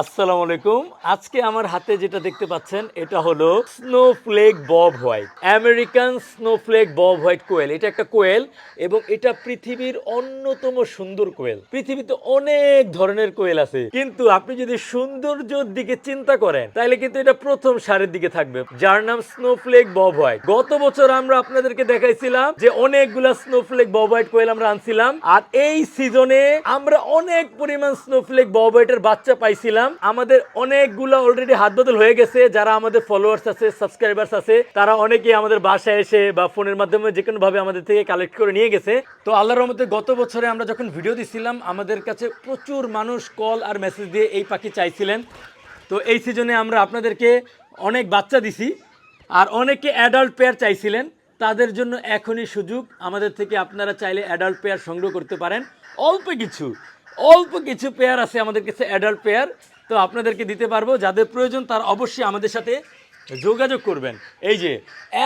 আসসালামু আলাইকুম। আজকে আমার হাতে যেটা দেখতে পাচ্ছেন, এটা হলো snowflake bob white American snowflake bob white quail. এটা একটা কোয়েল এবং এটা পৃথিবীর অন্যতম সুন্দর কোয়েল। পৃথিবীতে অনেক ধরনের কোয়েল আছে। কিন্তু আপনি যদি সৌন্দর্যের দিকে চিন্তা করেন, তাহলে কিন্তু এটা প্রথম সারের দিকে থাকবে। যার নাম স্নোফ্লেক বব হোয়াইট গত বছর আমরা আপনাদেরকে দেখাইছিলাম যে অনেকগুলা স্নোফ্লেক বব হোয়াইট কোয়েল আমরা আনছিলাম। আর এই সিজনে আমরা অনেক পরিমাণ স্নোফ্লেক বব হোয়াইটের বাচ্চা পাইছিলাম। আমাদের অনেকগুলো অলরেডি হাত বদল হয়ে গেছে, যারা আমাদের ফলোয়ার্স আছে সাবস্ক্রাইবার্স আছে, তারা অনেকেই আমাদের বাসায় এসে বা ফোনের মাধ্যমে যে কোনো ভাবে আমাদের থেকে কালেক্ট করে নিয়ে গেছে। তো আল্লাহর রহমতে গত বছরে আমরা যখন ভিডিও দিছিলাম, আমাদের কাছে প্রচুর মানুষ কল আর মেসেজ দিয়ে এই পাখি চাইছিলেন। তো এই সিজনে আমরা আপনাদেরকে অনেক বাচ্চা দিছি আর অনেকে অ্যাডাল্ট পেয়ার চাইছিলেন। তাদের জন্য এখনই সুযোগ। আমাদের থেকে আপনারা চাইলে অ্যাডাল্ট পেয়ার সংগ্রহ করতে পারেন। অল্প কিছু অল্প কিছু পেয়ার আছে আমাদের কাছে অ্যাডাল্ট পেয়ার তো আপনাদেরকে দিতে পারব, যাদের প্রয়োজন তার অবশ্যই আমাদের সাথে যোগাযোগ করবেন। এই যে,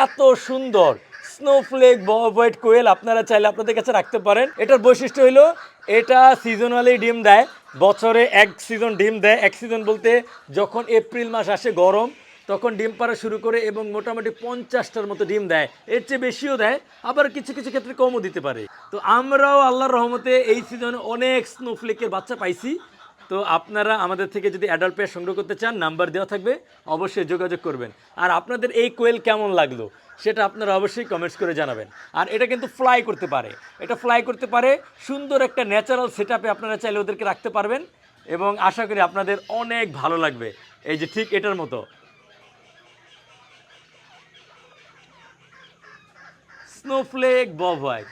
এত সুন্দর স্নোফ্লেক হোয়াইট কোয়েল আপনারা চাইলে আপনাদের কাছে রাখতে পারেন। এটার বৈশিষ্ট্য হলো, এটা সিজনালি ডিম দেয়, বছরে এক সিজন ডিম দেয়। এক সিজন বলতে যখন এপ্রিল মাস আসে গরম, তখন ডিম পাড়া শুরু করে এবং মোটামুটি পঞ্চাশটার মতো ডিম দেয়। এর চেয়ে বেশিও দেয়, আবার কিছু কিছু ক্ষেত্রে কমও দিতে পারে। তো আমরাও আল্লাহর রহমতে এই সিজনে অনেক স্নোফ্লেকের বাচ্চা পাইছি। তো আপনারা আমাদের থেকে যদি অ্যাডাল্ট পেয়ার সংগ্রহ করতে চান নাম্বার দেওয়া থাকবে, অবশ্যই যোগাযোগ করবেন। আর আপনাদের এই কোয়েল কেমন লাগল, সেটা আপনারা অবশ্যই কমেন্টস করে জানাবেন। আর এটা কিন্তু ফ্লাই করতে পারে। এটা ফ্লাই করতে পারে, সুন্দর একটা ন্যাচারাল সেট আপনারা চাইলে ওদেরকে রাখতে পারবেন। এবং আশা করি আপনাদের অনেক ভালো লাগবে। এই যে ঠিক এটার মতো। Snowflake bob white